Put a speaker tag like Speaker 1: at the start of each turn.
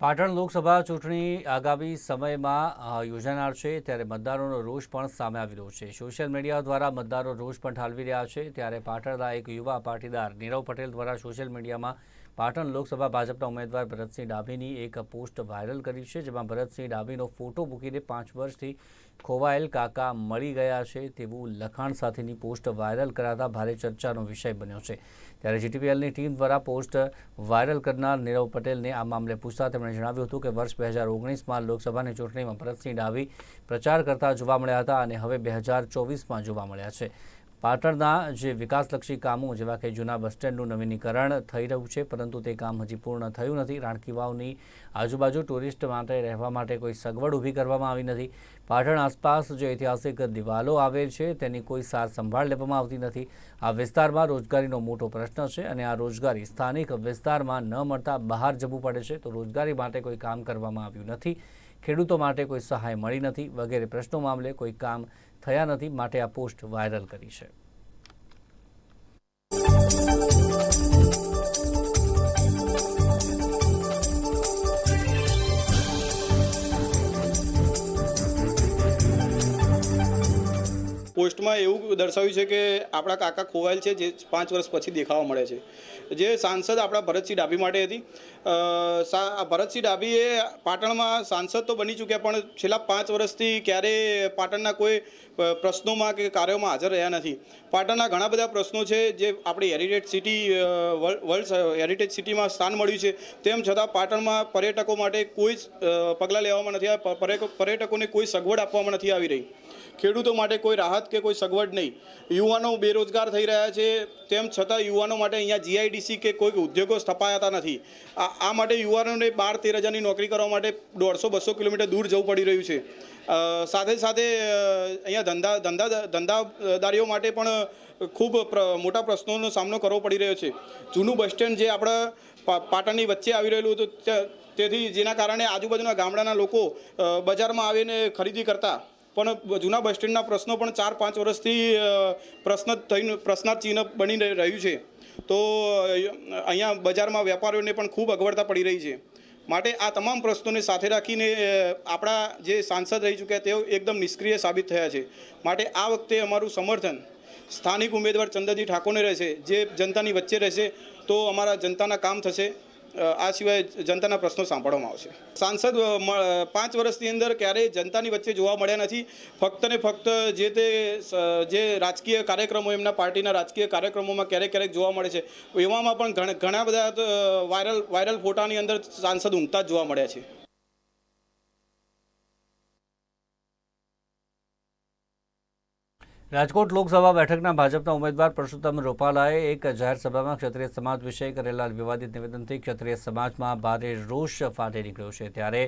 Speaker 1: પાટણ લોકસભા ચૂંટણી આગામી સમયમાં યોજાનાર છે. ત્યારે મતદારોનો રોષ પણ સામે આવી રહ્યો છે. સોશિયલ મીડિયા દ્વારા મતદારો રોષ પણ ઠાલવી રહ્યા છે. ત્યારે પાટણના એક યુવા પાટીદાર નીરવ પટેલ દ્વારા સોશિયલ મીડિયામાં પાટણ લોકસભા ભાજપના ઉમેદવાર ભરતસિંહ ડાભીની એક પોસ્ટ વાયરલ કરી છે, જેમાં ભરતસિંહ ડાભીનો ફોટો મૂકીને પાંચ વર્ષથી ખોવાયેલ કાકા મળી ગયા છે તેવું લખાણ સાથેની પોસ્ટ વાયરલ કરાતા ભારે ચર્ચાનો વિષય બન્યો છે. ત્યારે જીટીપીએલની ટીમ દ્વારા પોસ્ટ વાયરલ કરનાર નીરવ પટેલને આ મામલે પૂછતા તેમણે જણાવ્યું હતું કે વર્ષ બે હજાર ઓગણીસમાં લોકસભાની ચૂંટણીમાં ભરતસિંહ ડાભી પ્રચાર કરતા જોવા મળ્યા હતા અને હવે બે હજાર ચોવીસમાં જોવા મળ્યા છે. પાટણના જે વિકાસલક્ષી કામો, જેવા કે જૂના બસ સ્ટેન્ડનું નવીનીકરણ થઈ રહ્યું છે, પરંતુ તે કામ હજી પૂર્ણ થયું નથી. રાણકી વાવની આજુબાજુ ટુરિસ્ટ માટે રહેવા માટે કોઈ સગવડ ઊભી કરવામાં આવી નથી. પાટણ આસપાસ જે ઐતિહાસિક દિવાલો આવેલ છે, તેની કોઈ સાર સંભાળ લેવામાં આવતી નથી. આ વિસ્તારમાં રોજગારીનો મોટો પ્રશ્ન છે અને આ રોજગારી સ્થાનિક વિસ્તારમાં ન મળતા બહાર જવું પડે છે, તો રોજગારી માટે કોઈ કામ કરવામાં આવ્યું નથી. ખેડૂતો માટે કોઈ સહાય મળી નથી. વગેરે પ્રશ્નો મામલે કોઈ કામ થયા નથી. માટે આ પોસ્ટ વાયરલ કરી છે.
Speaker 2: પોસ્ટમાં એવું દર્શાવ્યું છે કે આપણા કાકા ખોવાયેલ છે, જે પાંચ વર્ષ પછી દેખાવા મળે છે. જે સાંસદ આપણા ભરતસિંહ ડાભી માટે હતી. ભરતસિંહ ડાભીએ પાટણમાં સાંસદ તો બની ચૂક્યા, પણ છેલ્લા પાંચ વર્ષથી ક્યારેય પાટણના કોઈ પ્રશ્નોમાં કે કાર્યોમાં હાજર રહ્યા નથી. પાટણના ઘણા બધા પ્રશ્નો છે, જે આપણી હેરિટેજ સિટી વર્લ્ડ હેરિટેજ સિટીમાં સ્થાન મળ્યું છે. તેમ છતાં પાટણમાં પર્યટકો માટે કોઈ જ પગલાં લેવામાં નથી આવ્યા. પર્યટકોને કોઈ સગવડ આપવામાં નથી આવી રહી. ખેડૂતો માટે કોઈ રાહત કે કોઈ સગવડ નહીં. યુવાનો બેરોજગાર થઈ રહ્યા છે, તેમ છતાં યુવાનો માટે અહીંયા જીઆઈડીસી કે કોઈ ઉદ્યોગો સ્થપાયાતા નથી. આ માટે યુવાનોને બાર તેર હજારની નોકરી કરવા માટે દોઢસો બસો કિલોમીટર દૂર જવું પડી રહ્યું છે. સાથે સાથે અહીંયા ધંધા ધંધા, ધંધાદારીઓ માટે પણ ખૂબ મોટા પ્રશ્નોનો સામનો કરવો પડી રહ્યો છે. જૂનું બસ સ્ટેન્ડ જે આપણા પાટણની વચ્ચે આવી રહેલું હતું તેથી જેના કારણે આજુબાજુના ગામડાના લોકો બજારમાં આવીને ખરીદી કરતા. પણ જૂના બસ સ્ટેન્ડના પ્રશ્નો પણ ચાર, પાંચ વર્ષથી પ્રશ્ન થઈને, પ્રશ્નાર્થ ચિહ્ન બની રહી- રહ્યું છે. તો અહીંયા બજારમાં વેપારીઓને પણ ખૂબ અગવડતા પડી રહી છે. માટે આ તમામ પ્રશ્નોને સાથે રાખીને આપણા જે સાંસદ રહી ચૂક્યા તેઓ એકદમ નિષ્ક્રિય સાબિત થયા છે. માટે આ વખતે અમારું સમર્થન સ્થાનિક ઉમેદવાર ચંદ્રજી ઠાકોરને રહેશે, જે જનતાની વચ્ચે રહેશે, તો અમારા જનતાના કામ થશે. આ સિવાય જનતાના પ્રશ્નો સાંભળવામાં આવશે. સાંસદ પાંચ વર્ષની અંદર ક્યારેય જનતાની વચ્ચે જોવા મળ્યા નથી. ફક્ત ને ફક્ત જે તે જે રાજકીય કાર્યક્રમો એમના પાર્ટીના રાજકીય કાર્યક્રમોમાં ક્યારેક ક્યારેક જોવા મળે છે. એવામાં પણ ઘણા બધા વાયરલ વાયરલ ફોટાની અંદર સાંસદ ઊંઘતા જ જોવા મળ્યા છે.
Speaker 1: રાજકોટ લોકસભા બેઠકના ભાજપના ઉમેદવાર પરસોત્તમ રૂપાલાએ એક સભામાં ક્ષત્રિય સમાજ વિશે કરેલા વિવાદિત નિવેદનથી ક્ષત્રિય સમાજમાં ભારે રોષ ફાટી નીકળ્યો છે. ત્યારે